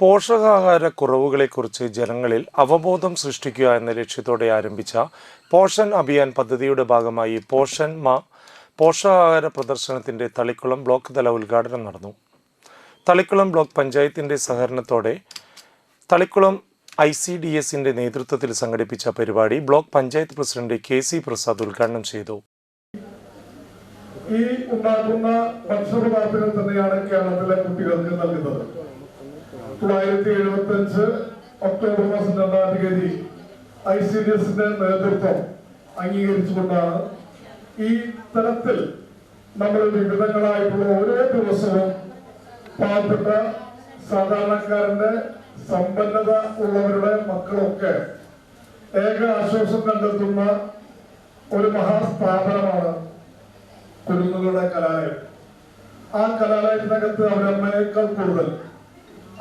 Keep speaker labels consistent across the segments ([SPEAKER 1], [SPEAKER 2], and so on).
[SPEAKER 1] പോഷകാഹാര കുറവുകളെക്കുറിച്ച് ജനങ്ങളിൽ അവബോധം സൃഷ്ടിക്കുക എന്ന ലക്ഷ്യത്തോടെ ആരംഭിച്ച പോഷൻ അഭിയാൻ പദ്ധതിയുടെ ഭാഗമായി പോഷൻ മാ പോഷകാഹാര പ്രദർശനത്തിന്റെ തളിക്കുളം ബ്ലോക്ക് തല ഉദ്ഘാടനം നടന്നു. തളിക്കുളം ബ്ലോക്ക് പഞ്ചായത്തിന്റെ സഹകരണത്തോടെ തളിക്കുളം ഐ സി ഡി എസിന്റെ നേതൃത്വത്തിൽ സംഘടിപ്പിച്ച പരിപാടി block panchayat president K C Prasad ഉദ്ഘാടനം ചെയ്തു.
[SPEAKER 2] ഈ ഉണ്ടാക്കുന്ന ഭക്ഷണപദാർത്ഥങ്ങൾ തന്നെയാണ് കേരളത്തിലെ കുട്ടികൾക്ക് നൽകുന്നത്. തൊള്ളായിരത്തി എഴുപത്തി അഞ്ച് ഒക്ടോബർ മാസം രണ്ടാം തീയതി ഐ സി ഡി എസിന്റെ നേതൃത്വം അംഗീകരിച്ചുകൊണ്ടാണ്. ഈ തരത്തിൽ നമ്മൾ വിവിധങ്ങളായിട്ടുള്ള ഓരോ ദിവസവും പാവപ്പെട്ട സാധാരണക്കാരന്റെ സമ്പന്നത ഉള്ളവരുടെ മക്കളൊക്കെ ഏക ആശ്വാസം കണ്ടെത്തുന്ന ഒരു മഹാസ്ഥാപനമാണ് കുരുന്നുകളുടെ കലാലയം. ആ കലാലയത്തിനകത്ത് അവരമ്മയേക്കാൾ കൂടുതൽ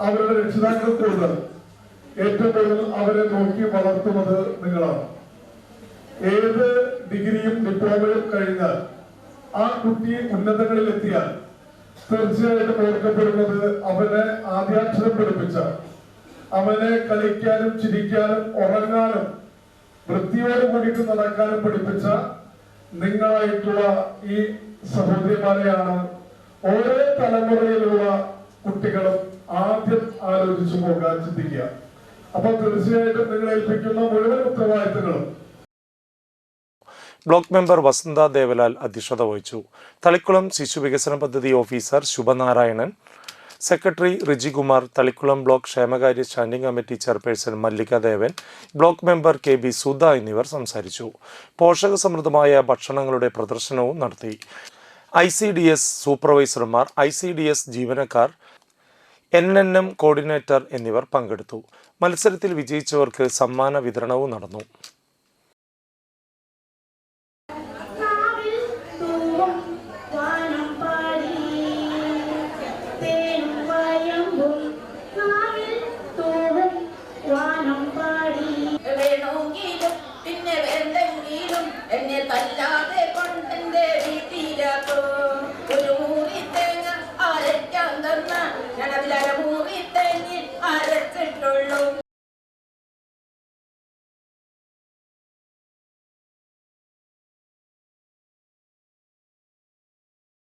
[SPEAKER 2] അവരുടെ രക്ഷിതാക്കൾ ഏറ്റവും കൂടുതൽ അവരെ നോക്കി വളർത്തുന്നത് നിങ്ങളാണ്. ഏത് ഡിഗ്രിയും ഡിപ്ലോമയും കഴിഞ്ഞാൽ ആ കുട്ടി ഉന്നതങ്ങളിൽ എത്തിയാൽ തീർച്ചയായിട്ടും ഓർക്കപ്പെടുന്നത് അവനെ ആദ്യാക്ഷരം പഠിപ്പിച്ച അവനെ കളിക്കാനും ചിരിക്കാനും ഉറങ്ങാനും വൃത്തിയോട് കൂടിയിട്ട് നടക്കാനും പഠിപ്പിച്ച നിങ്ങളായിട്ടുള്ള ഈ സഹോദരിമാരെയാണ് ഓരോ തലമുറയിലുള്ള കുട്ടികളും ആദ്യം ആലോചിച്ചു പോകാൻ ചിന്തിക്കുക. അപ്പൊ തീർച്ചയായിട്ടും നിങ്ങൾ ഏൽപ്പിക്കുന്ന മുഴുവൻ ഉത്തരവാദിത്തങ്ങളും
[SPEAKER 1] ബ്ലോക്ക് മെമ്പർ വസന്ത ദേവലാൽ അധ്യക്ഷത വഹിച്ചു. തളിക്കുളം ശിശു വികസന പദ്ധതി officer Shubhanarayanan secretary Rijikumar Thalikkulam block ക്ഷേമകാര്യ standing committee chairperson Mallikadevan block member K B Sudha എന്നിവർ സംസാരിച്ചു. പോഷക സമൃദ്ധമായ ഭക്ഷണങ്ങളുടെ പ്രദർശനവും നടത്തി. ഐ സി ഡി എസ് സൂപ്പർവൈസർമാർ ഐ സി ഡി എസ് ജീവനക്കാർ എൻ എൻ എം കോർഡിനേറ്റർ എന്നിവർ പങ്കെടുത്തു. മത്സരത്തിൽ വിജയിച്ചവർക്ക് സമ്മാന വിതരണവും നടന്നു.